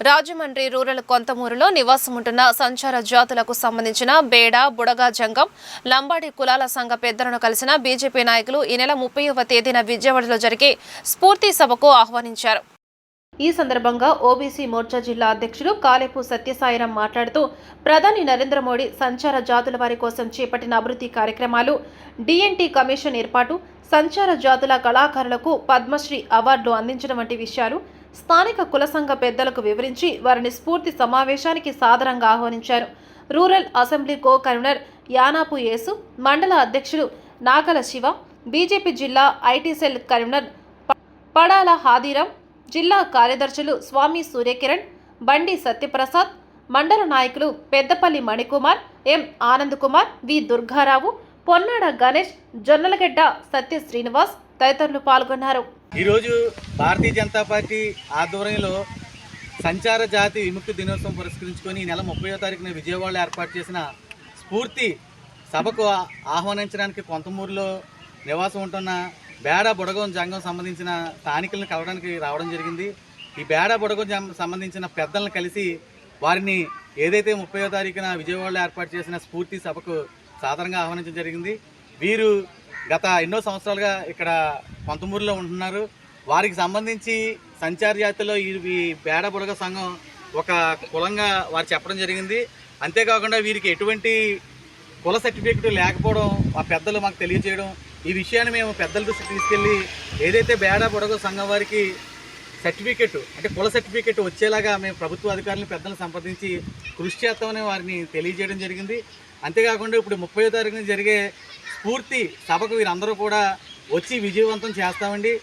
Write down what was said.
Rajahmundry rural కొంతమూరులో నివాసం ఉంటున్న సంచార జాతులకు సంబంధించిన బేడ బుడగా జంగం లంబాడి కులాల సంఘ పెద్దలను కలిసిన బీజేపీ నాయకులు ఈ నెల ముప్పైవ తేదీన విజయవాడలో జరిగే స్ఫూర్తి సభకు ఆహ్వానించారు. ఈ సందర్భంగా ఓబీసీ మోర్చా జిల్లా అధ్యక్షులు కాలేపు సత్యసాయిరాం మాట్లాడుతూ ప్రధాని నరేంద్ర మోడీ సంచార జాతుల వారి కోసం చేపట్టిన అభివృద్ధి కార్యక్రమాలు డిఎన్టీ కమిషన్ ఏర్పాటు సంచార జాతుల కళాకారులకు పద్మశ్రీ అవార్డులు అందించడం వంటి విషయాలు స్థానిక కుల సంఘ పెద్దలకు వివరించి వారిని స్ఫూర్తి సమావేశానికి సాదరంగా ఆహ్వానించారు. Rural assembly co convener Yanapu Yesu మండల అధ్యక్షులు నాగల శివ బీజేపీ జిల్లా IT cell convener Padala Hadiram జిల్లా కార్యదర్శులు స్వామి సూర్యకిరణ్ బండి సత్యప్రసాద్ మండల నాయకులు పెద్దపల్లి మణికుమార్ ఎం. ఆనంద్ కుమార్ వి. దుర్గారావు పొన్నాడ గణేష్ జొన్నలగడ్డ సత్య శ్రీనివాస్ తదితరులు పాల్గొన్నారు. ఈరోజు భారతీయ జనతా పార్టీ ఆధ్వర్యంలో సంచార జాతి విముక్తి దినోత్సవం పురస్కరించుకొని ఈ నెల ముప్పయో తారీఖున విజయవాడలో ఏర్పాటు చేసిన స్ఫూర్తి సభకు ఆహ్వానించడానికి కొంతమూరులో నివాసం ఉంటున్న బేడ బుడగం జంగం సంబంధించిన స్థానికులను కలవడానికి రావడం జరిగింది. ఈ బేడ బుడగం జం- సంబంధించిన పెద్దలను కలిసి వారిని ఏదైతే ముప్పయో తారీఖున విజయవాడలో ఏర్పాటు చేసిన స్ఫూర్తి సభకు సాధారణంగా ఆహ్వానించడం జరిగింది. వీరు గత ఎన్నో సంవత్సరాలుగా ఇక్కడ కొంతమూరులో ఉంటున్నారు. వారికి సంబంధించి సంచార జాతిలో ఈ ఈ బేడ బుడగ సంఘం ఒక కులంగా వారు చెప్పడం జరిగింది. అంతేకాకుండా వీరికి ఎటువంటి కుల సర్టిఫికెట్ లేకపోవడం ఆ పెద్దలు మాకు తెలియజేయడం ఈ విషయాన్ని మేము పెద్దల దృష్టికి తీసుకెళ్ళి ఏదైతే బేడ బుడగ సంఘం వారికి సర్టిఫికెట్ అంటే కుల సర్టిఫికెట్ వచ్చేలాగా మేము ప్రభుత్వ అధికారులను పెద్దలను సంప్రదించి కృషి చేస్తామని వారిని తెలియజేయడం జరిగింది. అంతేకాకుండా ఇప్పుడు ముప్పై తారీఖున జరిగే స్ఫూర్తి సభకు వీరందరూ కూడా వచ్చి విజయవంతం చేస్తామండి.